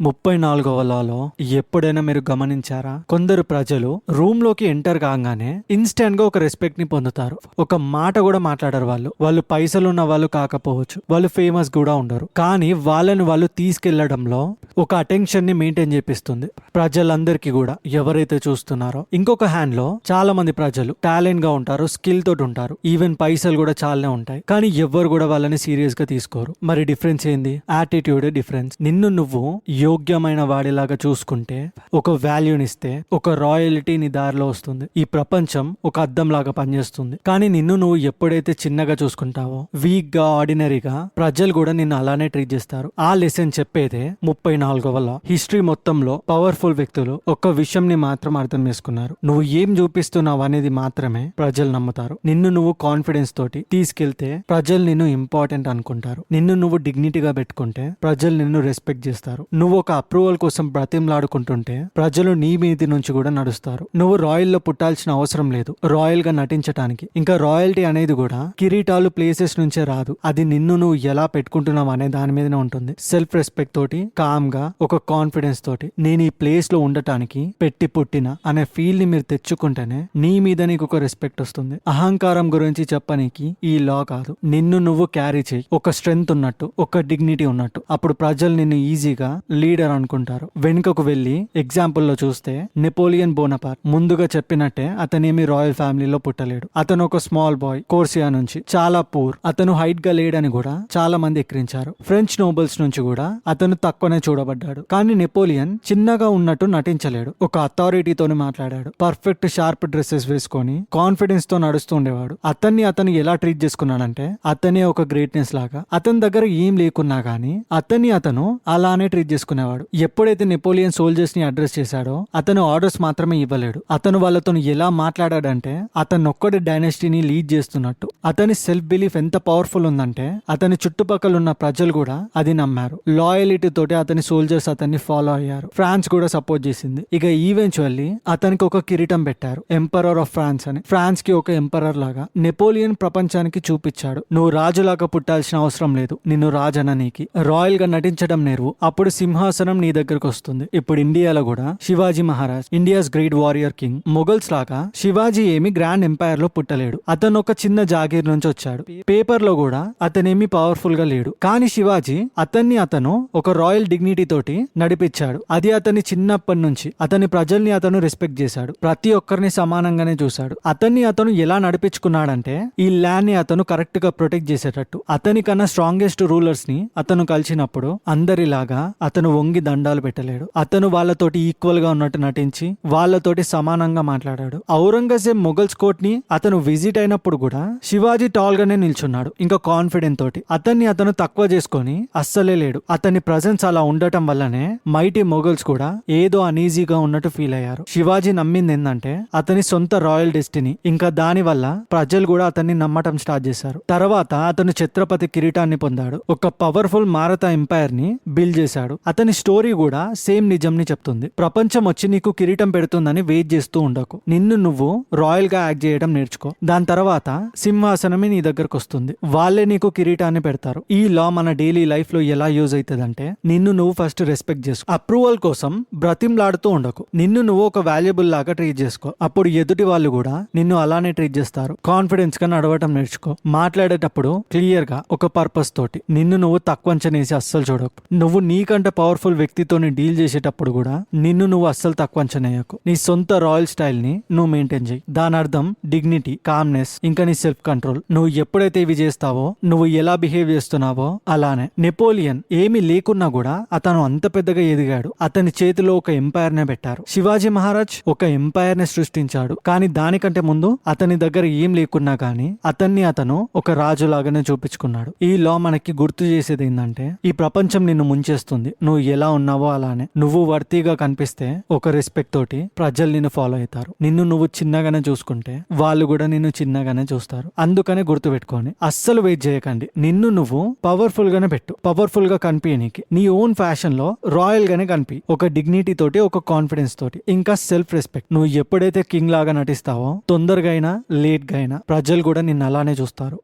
ముప్పై నాలుగవ లాలో ఎప్పుడైనా మీరు గమనించారా? కొందరు ప్రజలు రూమ్లోకి ఎంటర్ కాగానే ఇన్స్టెంట్గా ఒక రెస్పెక్ట్ని పొందుతారు. ఒక మాట కూడా మాట్లాడరు వాళ్ళు. వాళ్ళు పైసలు ఉన్న వాళ్ళు కాకపోవచ్చు. వాళ్ళు ఫేమస్ కూడా ఉండరు. కానీ వాళ్ళని వాళ్ళు తీసుకెళ్ళడంలో ఒక అటెన్షన్ని మెయింటైన్ చేపిస్తుంది. ప్రజలందరికీ కూడా. ఎవరైతే చూస్తున్నారో. ఇంకొక హ్యాండ్లో చాలా మంది ప్రజలు టాలెంట్గా ఉంటారు స్కిల్ తోటి ఉంటారు. ఈవెన్ పైసలు కూడా చాలానే ఉంటాయి. కానీ ఎవ్వరు కూడా వాళ్ళని సీరియస్గా తీసుకోరు. మరి డిఫరెన్స్ ఏంది? యాటిట్యూడ్ డిఫరెన్స్ నిన్ను నువ్వు యోగ్యమైన వాడిలాగా చూసుకుంటే ఒక వాల్యూనిస్తే ఒక రాయలిటీ నీ దారిలో వస్తుంది. ఈ ప్రపంచం ఒక అద్దంలాగా పనిచేస్తుంది. కానీ నిన్ను నువ్వు ఎప్పుడైతే చిన్నగా చూసుకుంటావో వీక్గా ఆర్డినరీగా ప్రజలు కూడా నిన్ను అలానే ట్రీట్ చేస్తారు. ఆ లెసన్ చెప్పేదే ముప్పై నాలుగవ లా హిస్టరీ మొత్తంలో పవర్ఫుల్ వ్యక్తులు ఒక్క విషయంని మాత్రం అర్థం చేసుకున్నారు. నువ్వు ఏం చూపిస్తున్నావు అనేది మాత్రమే ప్రజలు నమ్ముతారు. నిన్ను నువ్వు కాన్ఫిడెన్స్ తోటి తీసుకెళ్తే ప్రజలు నిన్ను ఇంపార్టెంట్ అనుకుంటారు. నిన్ను నువ్వు డిగ్నిటీగా పెట్టుకుంటే ప్రజలు నిన్ను రెస్పెక్ట్ చేస్తారు. నువ్వు ఒక అప్రూవల్ కోసం బ్రతిమలాడుకుంటుంటే ప్రజలు నీ మీది నుంచి కూడా నడుస్తారు. నువ్వు రాయల్లో పుట్టాల్సిన అవసరం లేదు. రాయల్గా నటించడానికి ఇంకా రాయల్టీ అనేది కూడా కిరీటాలు ప్లేసెస్ నుంచే రాదు. అది నిన్ను నువ్వు ఎలా పెట్టుకుంటున్నావు అనే దాని మీదనే ఉంటుంది. సెల్ఫ్ రెస్పెక్ట్ తోటి కామ్గా ఒక కాన్ఫిడెన్స్ తోటి నేను ఈ ప్లేస్లో ఉండటానికి పెట్టి పుట్టిన అనే ఫీల్ని మీరు తెచ్చుకుంటేనే నీ మీద నీకు ఒక రెస్పెక్ట్ వస్తుంది. అహంకారం గురించి చెప్పనీకి ఈ లా కాదు. నిన్ను నువ్వు క్యారీ చేయి. ఒక స్ట్రెంగ్త్ ఉన్నట్టు ఒక డిగ్నిటీ ఉన్నట్టు. అప్పుడు ప్రజలు నిన్ను ఈజీగా లీడర్ అనుకుంటారు. వెనుకకు వెళ్ళి ఎగ్జాంపుల్లో చూస్తే నెపోలియన్ బోనపార్ ముందుగా చెప్పినట్టే అతనేమి రాయల్ ఫ్యామిలీలో పుట్టలేడు. అతను ఒక స్మాల్ బాయ్ కోర్సియా నుంచి చాలా పూర్ అతను హైట్గా లేడని కూడా చాలా మంది ఎక్కిరించారు. ఫ్రెంచ్ నోబెల్స్ నుంచి కూడా అతను తక్కువనే చూడబడ్డాడు. కానీ నెపోలియన్ చిన్నగా ఉన్నట్టు నటించలేడు. ఒక అథారిటీతోనే మాట్లాడాడు. పర్ఫెక్ట్ షార్ప్ డ్రెస్సెస్ వేసుకొని కాన్ఫిడెన్స్తో నడుస్తూ ఉండేవాడు. అతన్ని అతను ఎలా ట్రీట్ చేసుకున్నాడంటే అతనే ఒక గ్రేట్నెస్ లాగా అతని దగ్గర ఏం లేకున్నా గానీ అతన్ని అతను అలానే ట్రీట్ చేసుకునేవాడు ఎప్పుడైతే నెపోలియన్ సోల్జర్స్ని అడ్రస్ చేశాడో అతను ఆర్డర్స్ మాత్రమే ఇవ్వలేడు. అతను వాళ్ళతో ఎలా మాట్లాడాడంటే అతను ఒక్కడి డైనాసిటీని లీడ్ చేస్తున్నట్టు. అతని సెల్ఫ్ బిలీఫ్ ఎంత పవర్ఫుల్ ఉందంటే అతని చుట్టుపక్కల ఉన్న ప్రజలు కూడా అది నమ్మారు. లాయలిటీ తోటి అతని సోల్జర్స్ అతన్ని ఫాలో అయ్యారు. ఫ్రాన్స్ కూడా సపోర్ట్ చేసింది. ఇక ఈవెన్చువల్లీ అతనికి ఒక కిరీటం పెట్టారు. ఎంపరర్ ఆఫ్ ఫ్రాన్స్ అని. ఫ్రాన్స్కి ఒక ఎంపరర్ లాగా నెపోలియన్ ప్రపంచానికి చూపించాడు. నువ్వు రాజులాగా పుట్టాల్సిన అవసరం లేదు. నిన్ను రాజన నీకి రాయల్గా నటించడం నేర్వు. అప్పుడు సింహాసనం నీ దగ్గరకు వస్తుంది. ఇప్పుడు ఇండియాలో కూడా Shivaji Maharaj India's great warrior king Mughals లాగా శివాజీ ఏమి గ్రాండ్ ఎంపైర్లో పుట్టలేడు. అతను ఒక చిన్న జాగీర్ నుంచి వచ్చాడు. పేపర్లో కూడా అతనేమి పవర్ఫుల్గా లేడు. కానీ శివాజీ అతన్ని అతను ఒక రాయల్ డిగ్నిటీ తోటి నడిపించాడు. అది అతని చిన్నప్పటి నుంచి అతని ప్రజల్ని అతను రెస్పెక్ట్ చేశాడు. ప్రతి ఒక్కరిని సమానంగానే చూశాడు. అతన్ని అతను ఎలా నడిపించుకున్నాడంటే ఈ ల్యాండ్ని అతను కరెక్ట్గా ప్రొటెక్ట్ చేసేటట్టు. అతని కన్నా స్ట్రాంగెస్ట్ రూలర్స్ని అతను కలిసినప్పుడు అందరిలాగా అతను వంగి దండాలు పెట్టలేడు. అతను వాళ్ళతోటి ఈక్వల్గా ఉన్నట్టు నటించి వాళ్ళతోటి సమానంగా మాట్లాడాడు. ఔరంగజేబ్ మొఘల్స్ కోర్ట్ని అతను విజిట్ అయినప్పుడు కూడా శివాజీ టాల్ గానే నిల్చున్నాడు ఇంకా కాన్ఫిడెంట్ తోటి. అతన్ని అతను తక్కువ చేసుకొని అస్సలే లేడు. అతని ప్రజెన్స్ అలా ఉండటం వల్లనే మైటీ మొఘల్స్ కూడా ఏదో అనీజీగా ఉన్నట్టు ఫీల్ అయ్యారు. శివాజీ నమ్మింది ఏంటంటే అతని సొంత రాయల్ డెస్టినీ ఇంకా దాని వల్ల ప్రజలు కూడా అతన్ని నమ్మటం స్టార్ట్ చేశారు. తర్వాత అతను ఛత్రపతి కిరీటాన్ని పొందాడు. ఒక పవర్ఫుల్ మారత ఎంపైర్ని బిల్డ్ చేశాడు. అతని స్టోరీ కూడా సేమ్ నిజంని చెప్తుంది. ప్రపంచం వచ్చి నీకు కిరీటం పెడుతుందని వెయిట్ చేస్తూ ఉండకు. నిన్ను నువ్వు రాయల్గా యాక్ట్ చేయడం నేర్చుకో. దాని తర్వాత సింహాసనమే నీ దగ్గరకు వస్తుంది. వాళ్ళే నీకు కిరీటాన్ని పెడతారు. ఈ లా మన డైలీ లైఫ్లో ఎలా యూజ్ అవుతుందంటే నిన్ను నువ్వు ఫస్ట్ రెస్పెక్ట్ చేసుకో. అప్రూవల్ కోసం బ్రతింలాడుతూ ఉండకు. నిన్ను నువ్వు ఒక వాల్యుబుల్ లాగా ట్రీట్ చేసుకో. అప్పుడు ఎదుటి వాళ్ళు కూడా నిన్ను అలానే ట్రీట్ చేస్తారు. కాన్ఫిడెన్స్గా నడవటం నేర్చుకో. మాట్లాడేటప్పుడు క్లియర్గా ఒక పర్పస్ తోటి నిన్ను నువ్వు తక్కువ అంచనేసి అస్సలు చూడకు. నువ్వు నీకంటే పవర్ పవర్ఫుల్ వ్యక్తితోని డీల్ చేసేటప్పుడు కూడా నిన్ను నువ్వు అస్సలు తక్కువ అంచనేయకు నీ సొంత రాయల్ స్టైల్ని నువ్వు మెయింటైన్ చేయి. దాని అర్థం డిగ్నిటీ కామ్నెస్ ఇంకా నీ సెల్ఫ్ కంట్రోల్. నువ్వు ఎప్పుడైతే ఇవి చేస్తావో నువ్వు ఎలా బిహేవ్ చేస్తున్నావో అలానే. నెపోలియన్ ఏమి లేకున్నా కూడా అతను అంత పెద్దగా ఎదిగాడు. అతని చేతిలో ఒక ఎంపైర్ నే పెట్టారు. శివాజీ మహారాజ్ ఒక ఎంపైర్ని సృష్టించాడు. కానీ దానికంటే ముందు అతని దగ్గర ఏం లేకున్నా గానీ అతన్ని అతను ఒక రాజు లాగానే చూపించుకున్నాడు. ఈ లా మనకి గుర్తు చేసేది ఏంటంటే ఈ ప్రపంచం నిన్ను ముంచేస్తుంది. నువ్వు నువ్వు ఎలా ఉన్నావో అలానే. నువ్వు వర్తీగా కనిపిస్తే ఒక రెస్పెక్ట్ తోటి ప్రజలు నిన్ను ఫాలో అవుతారు. నిన్ను నువ్వు చిన్నగానే చూసుకుంటే వాళ్ళు కూడా నిన్ను చిన్నగానే చూస్తారు. అందుకనే గుర్తు పెట్టుకొని అస్సలు వెయిట్ చేయకండి. నిన్ను నువ్వు పవర్ఫుల్ గానే పెట్టు. పవర్ఫుల్గా కనిపించనీకి నీ ఓన్ ఫ్యాషన్లో రాయల్ గానే కనిపి. ఒక డిగ్నిటీ తోటి ఒక కాన్ఫిడెన్స్ తోటి ఇంకా సెల్ఫ్ రెస్పెక్ట్ నువ్వు ఎప్పుడైతే కింగ్ లాగా నటిస్తావో తొందరగా అయినా లేట్గా అయినా ప్రజలు కూడా నిన్ను అలానే చూస్తారు.